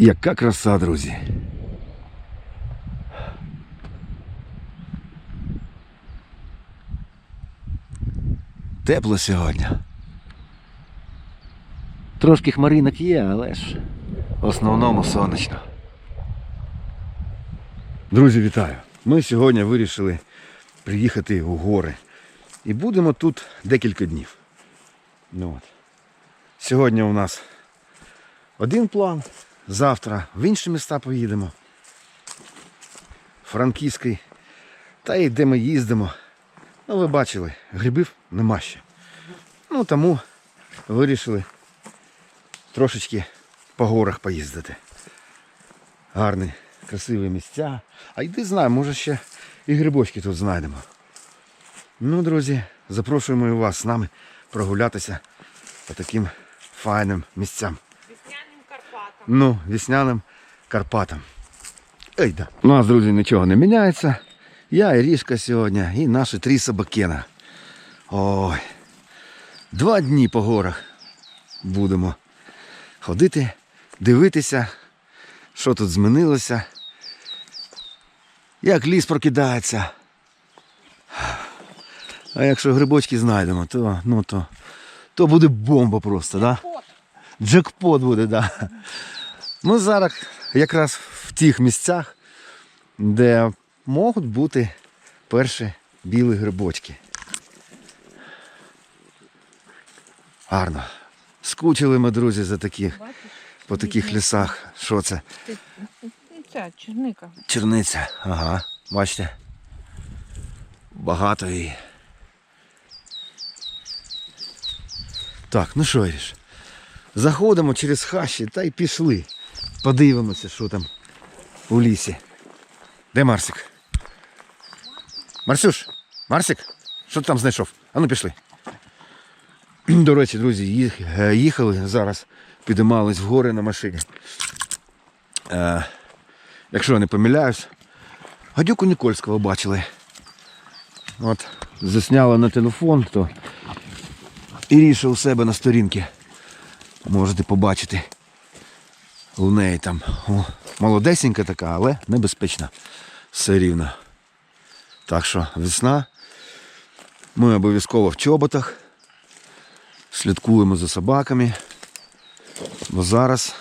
Яка краса, друзі. Тепло сьогодні. Трошки хмаринок є, але ж в основному сонячно. Друзі, вітаю! Ми сьогодні вирішили приїхати у гори. І будемо тут декілька днів. Ну, от. Сьогодні у нас один план, завтра в інші міста поїдемо. Франківський. Та й де ми їздимо. Ну, ви бачили, грибів нема ще. Ну тому вирішили трошечки по горах поїздити. Гарні, красиві місця. А йди знаю, може ще і грибочки тут знайдемо. Ну, друзі, запрошуємо і вас з нами прогулятися по таким файним місцям. Ну, весняним Карпатам. Ей, да. У нас, друзі, нічого не міняється. Я і Рішка сьогодні, і наші три собакена. Ой. Два дні по горах будемо ходити, дивитися, що тут змінилося. Як ліс прокидається. А якщо грибочки знайдемо, то, ну, то, то буде бомба просто, так? Да? Джекпот буде, так. Да. Ми зараз якраз в тих місцях, де можуть бути перші білі грибочки. Гарно. Скучили ми, друзі, за таких, по таких лісах. Що це? ну, черника. Черниця. Ага, бачите. Багато її. Так, ну що, Іріш? Заходимо через хащі та й пішли. Подивимося, що там у лісі. Де Марсик? Марсюш, Марсик, що ти там знайшов? Ану пішли. До речі, друзі, е, їхали зараз, підіймались в гори на машині. Е, якщо я не помиляюсь, гадюку Нікольського бачили. От, засняла на телефон, то Іріша у себе на сторінці. Можете побачити. У неї там о, молодесенька така, але небезпечна. Все рівно. Так що весна. Ми обов'язково в чоботах. Слідкуємо за собаками. Бо зараз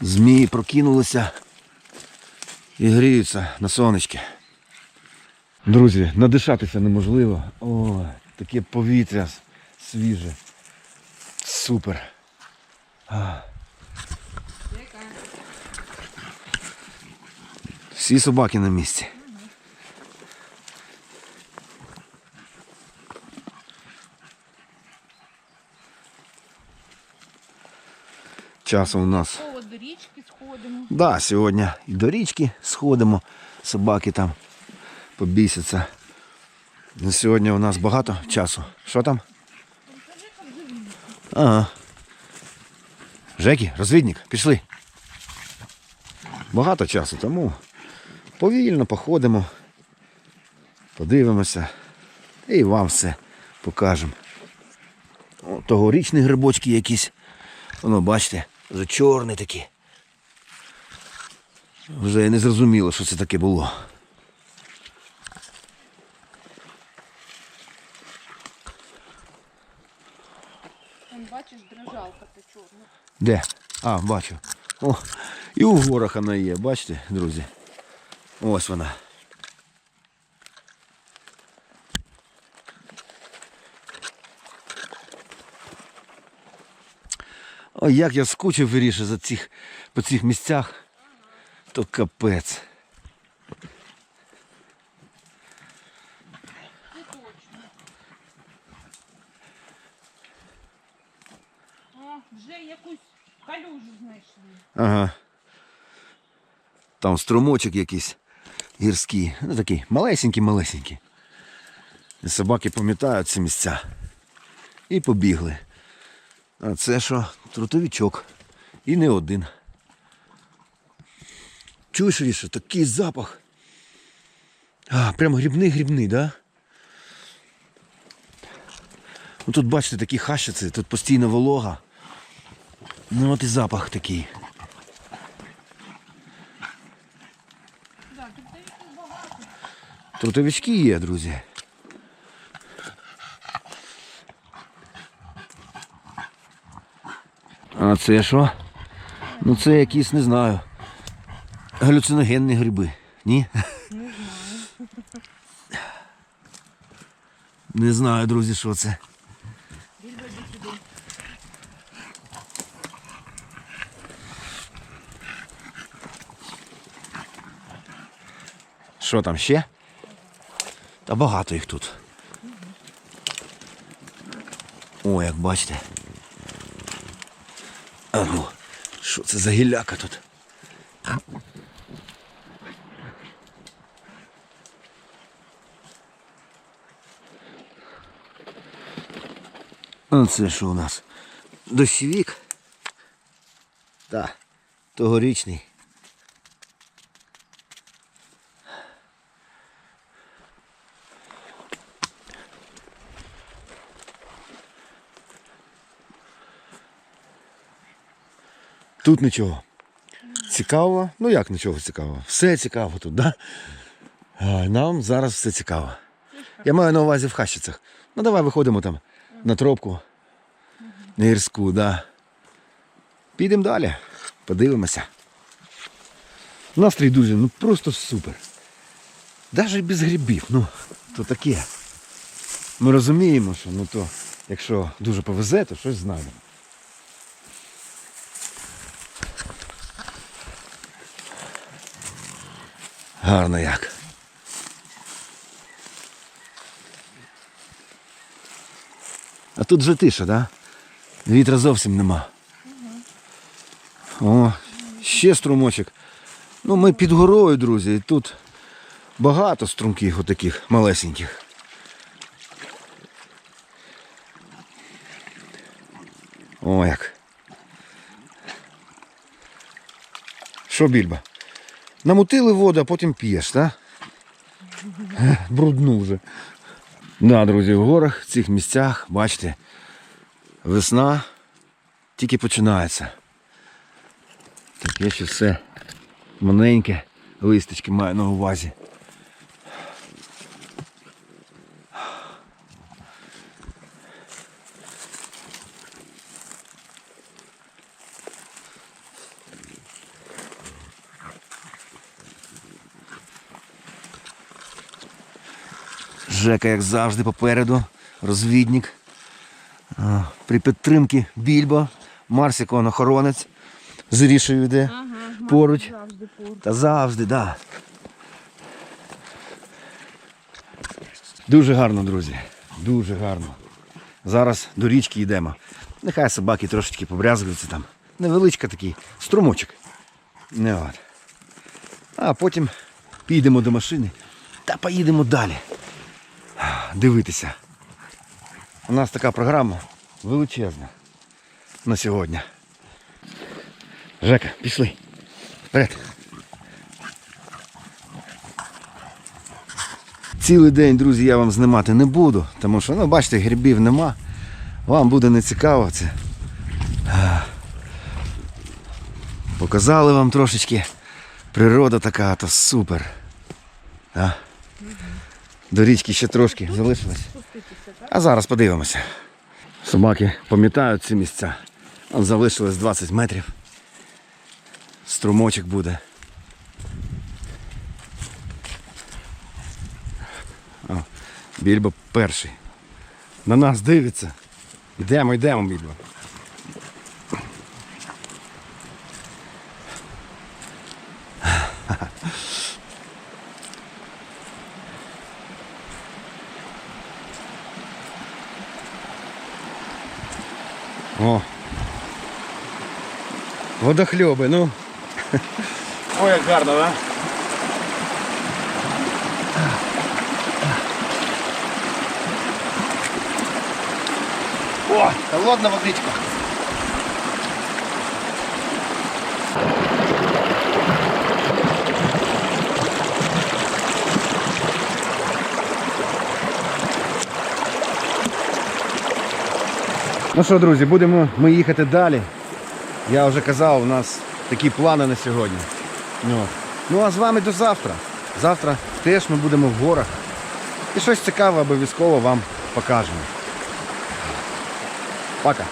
змії прокинулися і гріються на сонечки. Друзі, надишатися неможливо. О, таке повітря свіже. Супер. Всі собаки на місці. Часу у нас О, до річки сходимо. Да, сьогодні і до річки сходимо, собаки там побісяться. На сьогодні у нас багато часу. Що там? Ага. Жекі, розвідник, пішли. Багато часу, тому повільно походимо, подивимося і вам все покажемо. О, Тогорічні грибочки якісь. Воно, бачите, вже чорні такі. Вже не зрозуміло, що це таке було. Там бачиш, дрожалка та чорна. Де? А, бачу. О, і у горах вона є, бачите, друзі? Ось вона. Ой, як я скучив виріше за цих, по цих місцях, то капець. Вже якусь калюжу знайшли. Ага. Там струмочок якийсь гірський. Ну такий малесенький-малесенький. І собаки пам'ятають ці місця. І побігли. А це що? Трутовичок. І не один. Чуєш, Ріша, такий запах. А, прямо грибний-грибний, да? Ну тут бачите, такі хащиці, тут постійно волога. Ну от і запах такий. да, трутовиків багато. Трутовички є, друзі. А це що? Ну це якісь, не знаю. Галюциногенні гриби. Ні? Не знаю. Друзі, що це. Що там ще? Та багато їх тут. О, як бачите. А ну, що це за гілляка тут? А це що у нас? Дощовік? Так, тогорічний. Тут нічого. Цікавого. Ну як нічого цікавого? Все цікаво тут, да? Нам зараз все цікаво. Я маю на увазі в Хащицях. Ну давай виходимо там на тропку. На гірську, да. Підемо далі. Подивимося. Настрій, друзі, ну просто супер. Навіть без грибів, ну, то таке. Ми розуміємо, що ну то, якщо дуже повезе, то щось знайдемо. Гарно як. А тут же тиша, да? Вітра зовсім нема. О, ще струмочок. Ну, ми під горою, друзі, і тут багато струмків отаких малесеньких. О, як. Що, більба? Намутили воду, а потім п'єш, так? Брудну вже. Да, друзі, в горах, в цих місцях, бачите, весна тільки починається. Таке ще все маленьке, листочки маю на увазі. Жека, як завжди, попереду, розвідник. При підтримці Більбо, Марсик он охоронець з Рішею йде Ага, поруч. завжди поруч. Та завжди, так. Да. Дуже гарно, друзі. Дуже гарно. Зараз до річки йдемо. Нехай собаки трошечки побрязгуються там. Невеличка такий струмочок. Не от. А потім підемо до машини та поїдемо далі. Дивитися. У нас така програма величезна на сьогодні. Жека, пішли. Вперед. Цілий день, друзі, я вам знімати не буду, тому що, ну, бачите, грибів нема. Вам буде не цікаво це. Показали вам трошечки. Природа така, то супер. А? До річки ще трошки залишилось. А зараз подивимося. Собаки пам'ятають ці місця. Залишилось 20 метрів. Струмочок буде. О, Більбо перший. На нас дивиться. Йдемо, йдемо, Більбо. О. Водохльоби, ну. Ой, як гарно, да? О, холодна водичка. Ну що, друзі, будемо ми їхати далі. Я вже казав, у нас такі плани на сьогодні. Ну, ну а з вами до завтра. Завтра теж ми будемо в горах. І щось цікаве обов'язково вам покажемо. Пока.